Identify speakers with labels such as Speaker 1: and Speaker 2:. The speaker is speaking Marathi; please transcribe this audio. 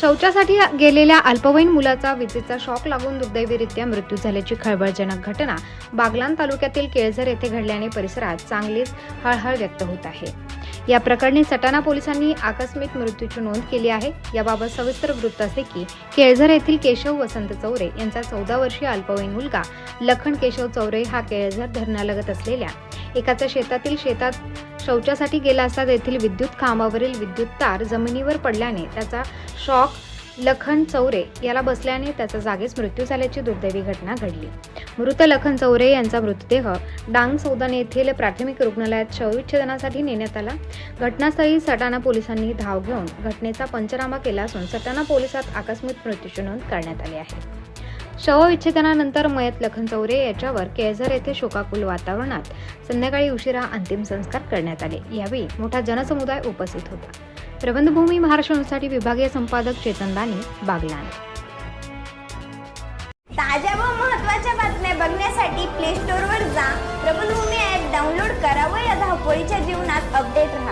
Speaker 1: शौचासाठी गेलेल्या अल्पवयीन मुलाचा विजेचा शॉक लागून दुर्दैवीरित्या मृत्यू झाल्याची खळबळजनक घटना बागलान तालुक्यातील केळझर येथे घडल्याने परिसरात चांगलीच हळहळ व्यक्त होत आहे. या प्रकरणी सटाणा पोलिसांनी आकस्मिक मृत्यूची नोंद केली आहे. याबाबत सविस्तर वृत्त असे की केळझर येथील केशव वसंत चौरे यांचा चौदा वर्षीय अल्पवयीन मुलगा लखन केशव चौरे हा केळझर धरणालगत असलेल्या एकाच्या शेतातील शेतात शौचासाठी गेला असता तेथील विद्युत खांबावरील विद्युत तार जमिनीवर पडल्याने त्याचा शॉक लखन चौरे याला बसल्याने त्याचा जागीच मृत्यू झाल्याची दुर्दैवी घटना घडली. मृत लखन चौरे यांचा मृतदेह डांग सौदान येथील प्राथमिक रुग्णालयात शवविच्छेदनासाठी नेण्यात आला. घटनास्थळी सटाणा पोलिसांनी धाव घेऊन घटनेचा पंचनामा केला असून सटाणा पोलिसात आकस्मिक मृत्यूची नोंद करण्यात आली आहे. शवविच्छेदनानंतर मयत लखन चौरे याच्यावर केळझर येथे शोकाकुल वातावरणात संध्याकाळी उशिरा अंतिम संस्कार करण्यात आले. यावेळी मोठा जनसमुदाय उपस्थित होता. प्रबंधभूमी महाराष्ट्रासाठी विभागीय संपादक चेतन दानी बागलाण.
Speaker 2: ताज्या व महत्त्वाच्या बातम्या बघण्यासाठी प्ले स्टोअरवर जा. प्रबंधभूमी ॲप डाउनलोड करा व या धावपळीच्या जीवनात अपडेट राहा.